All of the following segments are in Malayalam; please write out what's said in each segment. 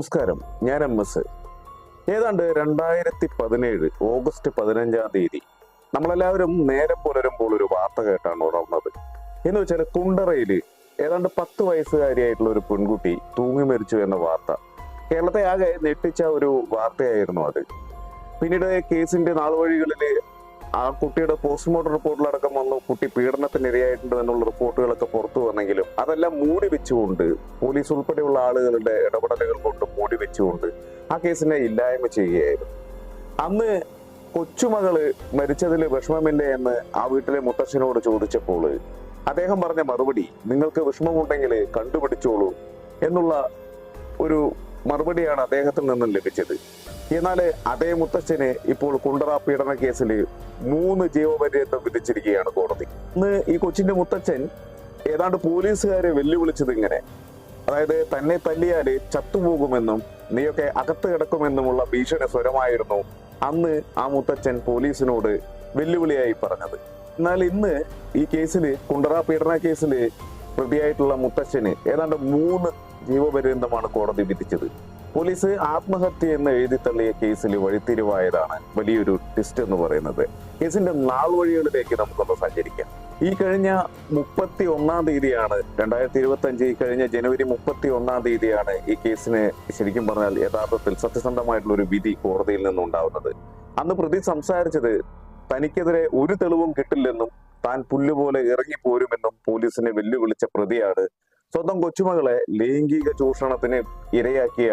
നമസ്കാരം. ഞാൻ എം എസ്. ഏതാണ്ട് രണ്ടായിരത്തി പതിനേഴ് ഓഗസ്റ്റ് പതിനഞ്ചാം തീയതി നമ്മളെല്ലാവരും നേരെ പുലരുമ്പോൾ ഒരു വാർത്ത കേട്ടാണ് ഉണർന്നത് എന്ന് വെച്ചാൽ കുണ്ടറയിൽ ഏതാണ്ട് പത്ത് വയസ്സുകാരിയായിട്ടുള്ള ഒരു പെൺകുട്ടി തൂങ്ങി മരിച്ചു എന്ന വാർത്ത. കേരളത്തെ ആകെ ഞെട്ടിച്ച ഒരു വാർത്തയായിരുന്നു അത്. പിന്നീട് കേസിന്റെ നാളുവഴികളിൽ ആ കുട്ടിയുടെ പോസ്റ്റ്മോർട്ടം റിപ്പോർട്ടിലടക്കം വന്നു. കുട്ടി പീഡനത്തിന് ഇരയായിട്ടുണ്ട് എന്നുള്ള റിപ്പോർട്ടുകളൊക്കെ പുറത്തു വന്നെങ്കിലും അതെല്ലാം മൂടി വെച്ചുകൊണ്ട് പോലീസ് ഉൾപ്പെടെയുള്ള ആളുകളുടെ ഇടപെടലുകൾ കൊണ്ട് മൂടി വെച്ചുകൊണ്ട് ആ കേസിനെ ഇല്ലായ്മ ചെയ്യുകയായിരുന്നു. അന്ന് കൊച്ചുമകൾ മരിച്ചതിൽ വിഷമമില്ലേ എന്ന് ആ വീട്ടിലെ മുത്തശ്ശനോട് ചോദിച്ചപ്പോൾ അദ്ദേഹം പറഞ്ഞ മറുപടി നിങ്ങൾക്ക് വിഷമമുണ്ടെങ്കിൽ കണ്ടുപിടിച്ചോളൂ എന്നുള്ള ഒരു മറുപടിയാണ് അദ്ദേഹത്തിൽ നിന്നും ലഭിച്ചത്. എന്നാൽ അതേ മുത്തച്ഛനെ ഇപ്പോൾ കുണ്ടറ പീഡന കേസിൽ മൂന്ന് ജീവപര്യന്തം വിധിച്ചിരിക്കുകയാണ് കോടതി. ഇന്ന് ഈ കൊച്ചിന്റെ മുത്തച്ഛൻ ഏതാണ്ട് പോലീസുകാരെ വെല്ലുവിളിച്ചത് ഇങ്ങനെ. അതായത് തന്നെ തല്ലിയാൽ ചത്തുപോകുമെന്നും നീയൊക്കെ അകത്ത് കിടക്കുമെന്നുമുള്ള ഭീഷണി സ്വരമായിരുന്നു അന്ന് ആ മുത്തച്ഛൻ പോലീസിനോട് വെല്ലുവിളിയായി പറഞ്ഞത്. എന്നാൽ ഇന്ന് ഈ കേസിൽ കുണ്ടറ പീഡന കേസിൽ പ്രതിയായിട്ടുള്ള മുത്തച്ഛന് ഏതാണ്ട് മൂന്ന് ജീവപര്യന്തമാണ് കോടതി വിധിച്ചത്. പോലീസ് ആത്മഹത്യ എന്ന് എഴുതി തള്ളിയ കേസിൽ വഴിത്തിരിവായതാണ്. വലിയൊരു ട്വിസ്റ്റ് എന്ന് പറയുന്നത്. കേസിന്റെ നാൾ വഴികളിലേക്ക് നമുക്കൊന്ന് സഞ്ചരിക്കാം. ഈ കഴിഞ്ഞ മുപ്പത്തി ഒന്നാം തീയതിയാണ് രണ്ടായിരത്തി ഇരുപത്തി അഞ്ച് ഈ കഴിഞ്ഞ ജനുവരി മുപ്പത്തി ഒന്നാം തീയതിയാണ് ഈ കേസിന് ശരിക്കും പറഞ്ഞാൽ യഥാർത്ഥത്തിൽ സത്യസന്ധമായിട്ടുള്ള ഒരു വിധി കോടതിയിൽ നിന്നുണ്ടാവുന്നത്. അന്ന് പ്രതി സംസാരിച്ചത് തനിക്കെതിരെ ഒരു തെളിവും കിട്ടില്ലെന്നും താൻ പുല്ലുപോലെ ഇറങ്ങിപ്പോരുമെന്നും പോലീസിനെ വെല്ലുവിളിച്ച പ്രതിയാണ് സ്വന്തം കൊച്ചുമകളെ ലൈംഗിക ചൂഷണത്തിന് ഇരയാക്കിയ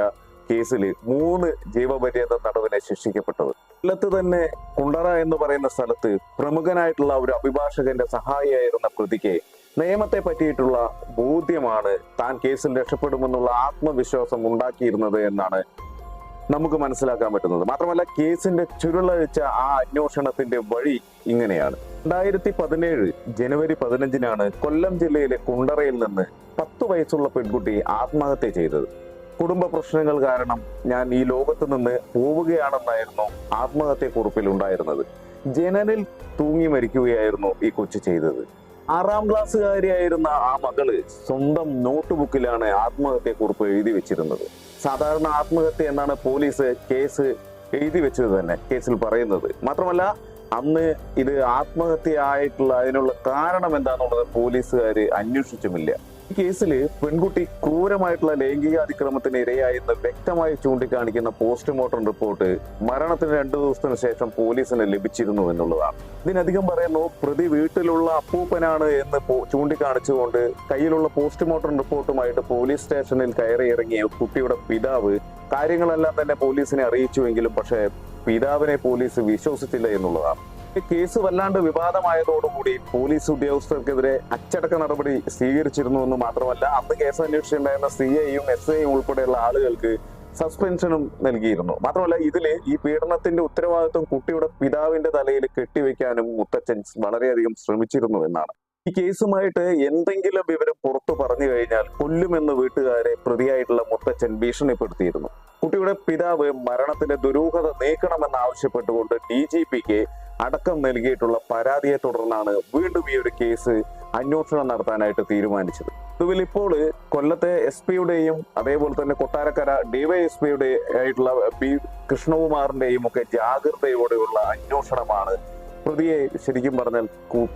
കേസിൽ മൂന്ന് ജീവപര്യന്ത തടവിനെ ശിക്ഷിക്കപ്പെട്ടത്. കൊല്ലത്ത് തന്നെ കുണ്ടറ എന്ന് പറയുന്ന സ്ഥലത്ത് പ്രമുഖനായിട്ടുള്ള ഒരു അഭിഭാഷകന്റെ സഹായിയായിരുന്ന പ്രതിക്ക് നിയമത്തെ പറ്റിയിട്ടുള്ള ബോധ്യമാണ് താൻ കേസിൽ രക്ഷപ്പെടുമെന്നുള്ള ആത്മവിശ്വാസം ഉണ്ടാക്കിയിരുന്നത് എന്നാണ് നമുക്ക് മനസ്സിലാക്കാൻ പറ്റുന്നത്. മാത്രമല്ല കേസിന്റെ ചുരുളഴിച്ച ആ അന്വേഷണത്തിന്റെ വഴി ഇങ്ങനെയാണ്. രണ്ടായിരത്തി പതിനേഴ് ജനുവരി പതിനഞ്ചിനാണ് കൊല്ലം ജില്ലയിലെ കുണ്ടറയിൽ നിന്ന് പത്ത് വയസ്സുള്ള പെൺകുട്ടി ആത്മഹത്യ ചെയ്തത്. കുടുംബ പ്രശ്നങ്ങൾ കാരണം ഞാൻ ഈ ലോകത്ത് നിന്ന് പോവുകയാണെന്നായിരുന്നു ആത്മഹത്യ കുറിപ്പിൽ ഉണ്ടായിരുന്നത്. ജനനിൽ തൂങ്ങി മരിക്കുകയായിരുന്നു ഈ കൊച്ചു ചെയ്തത്. ആറാം ക്ലാസ്സുകാരിയായിരുന്ന ആ മകൾ സ്വന്തം നോട്ട് ബുക്കിലാണ് ആത്മഹത്യ കുറിപ്പ് എഴുതി വെച്ചിരുന്നത്. സാധാരണ ആത്മഹത്യ എന്നാണ് പോലീസ് കേസ് എഴുതി വെച്ചത് തന്നെ കേസിൽ പറയുന്നത്. മാത്രമല്ല അന്ന് ഇത് ആത്മഹത്യ ആയിട്ടുള്ള അതിനുള്ള കാരണം എന്താണെന്നുള്ളത് പോലീസുകാർ അന്വേഷിച്ചുമില്ല. ഈ കേസിൽ പെൺകുട്ടി ക്രൂരമായിട്ടുള്ള ലൈംഗിക അതിക്രമത്തിന് ഇരയായെന്ന് വ്യക്തമായി ചൂണ്ടിക്കാണിക്കുന്ന പോസ്റ്റ്മോർട്ടം റിപ്പോർട്ട് മരണത്തിന് രണ്ടു ദിവസത്തിന് ശേഷം പോലീസിന് ലഭിച്ചിരുന്നു എന്നുള്ളതാണ്. ഇതിനധികം പറയുന്നു പ്രതി വീട്ടിലുള്ള അപ്പൂപ്പനാണ് എന്ന് ചൂണ്ടിക്കാണിച്ചുകൊണ്ട് കയ്യിലുള്ള പോസ്റ്റ്മോർട്ടം റിപ്പോർട്ടുമായിട്ട് പോലീസ് സ്റ്റേഷനിൽ കയറി ഇറങ്ങിയ കുട്ടിയുടെ പിതാവ് കാര്യങ്ങളെല്ലാം തന്നെ പോലീസിനെ അറിയിച്ചുവെങ്കിലും പക്ഷേ പിതാവിനെ പോലീസ് വിശ്വസിച്ചില്ല എന്നുള്ളതാണ്. കേസ് വല്ലാണ്ട് വിവാദമായതോടുകൂടി പോലീസ് ഉദ്യോഗസ്ഥർക്കെതിരെ അച്ചടക്ക നടപടി സ്വീകരിച്ചിരുന്നു എന്ന് മാത്രമല്ല അന്ന് കേസ് അന്വേഷിച്ചിട്ടുണ്ടായിരുന്ന സി ഐയും എസ് ഐയും ഉൾപ്പെടെയുള്ള ആളുകൾക്ക് സസ്പെൻഷനും നൽകിയിരുന്നു. മാത്രമല്ല ഇതിൽ ഈ പീഡനത്തിന്റെ ഉത്തരവാദിത്വം കുട്ടിയുടെ പിതാവിന്റെ തലയിൽ കെട്ടിവെക്കാനും മുത്തച്ഛൻ വളരെയധികം ശ്രമിച്ചിരുന്നു എന്നാണ്. ഈ കേസുമായിട്ട് എന്തെങ്കിലും വിവരം പുറത്തു പറഞ്ഞു കഴിഞ്ഞാൽ കൊല്ലുമെന്ന് വീട്ടുകാരെ പ്രതിയായിട്ടുള്ള മുത്തച്ഛൻ ഭീഷണിപ്പെടുത്തിയിരുന്നു. കുട്ടിയുടെ പിതാവ് മരണത്തിന്റെ ദുരൂഹത നീക്കണമെന്ന് ആവശ്യപ്പെട്ടുകൊണ്ട് ഡി ജി പിക്ക് അടക്കം നൽകിയിട്ടുള്ള പരാതിയെ തുടർന്നാണ് വീണ്ടും ഈ ഒരു കേസ് അന്വേഷണം നടത്താനായിട്ട് തീരുമാനിച്ചത്. ഒടുവിൽ ഇപ്പോൾ കൊല്ലത്തെ എസ് പിയുടെയും അതേപോലെ തന്നെ കൊട്ടാരക്കര ഡിവൈഎസ്പിയുടെ ആയിട്ടുള്ള ബി കൃഷ്ണകുമാറിന്റെയും ഒക്കെ ജാഗ്രതയോടെയുള്ള അന്വേഷണമാണ് പ്രതിയെ ശരിക്കും പറഞ്ഞാൽ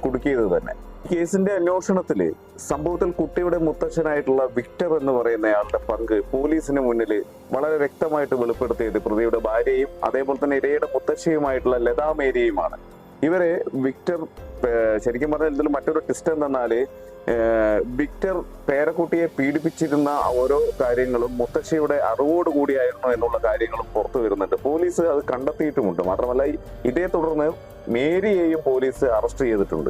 കുടുക്കിയത് തന്നെ. കേസിന്റെ അന്വേഷണത്തിൽ സംഭവത്തിൽ കുട്ടിയുടെ മുത്തച്ഛനായിട്ടുള്ള വിക്ടർ എന്ന് പറയുന്നയാളുടെ പങ്ക് പോലീസിന് മുന്നിൽ വളരെ വ്യക്തമായിട്ട് വെളിപ്പെടുത്തിയത് പ്രതിയുടെ ഭാര്യയും അതേപോലെ തന്നെ ഇരയുടെ മുത്തശ്ശിയുമായിട്ടുള്ള ലതാ മേരിയുമാണ് ഇവരെ വിക്ടർ ശരിക്കും പറഞ്ഞാൽ ഇതിൽ മറ്റൊരു ട്വിസ്റ്റ് എന്തെന്നാൽ ഏർ വിക്ടർ പേരക്കുട്ടിയെ പീഡിപ്പിച്ചിരുന്ന ഓരോ കാര്യങ്ങളും മുത്തശ്ശിയുടെ അറിവോടുകൂടിയായിരുന്നു എന്നുള്ള കാര്യങ്ങളും പുറത്തു വരുന്നുണ്ട്. പോലീസ് അത് കണ്ടെത്തിയിട്ടുമുണ്ട്. മാത്രമല്ല ഇതേ തുടർന്ന് മേരിയെയും പോലീസ് അറസ്റ്റ് ചെയ്തിട്ടുണ്ട്.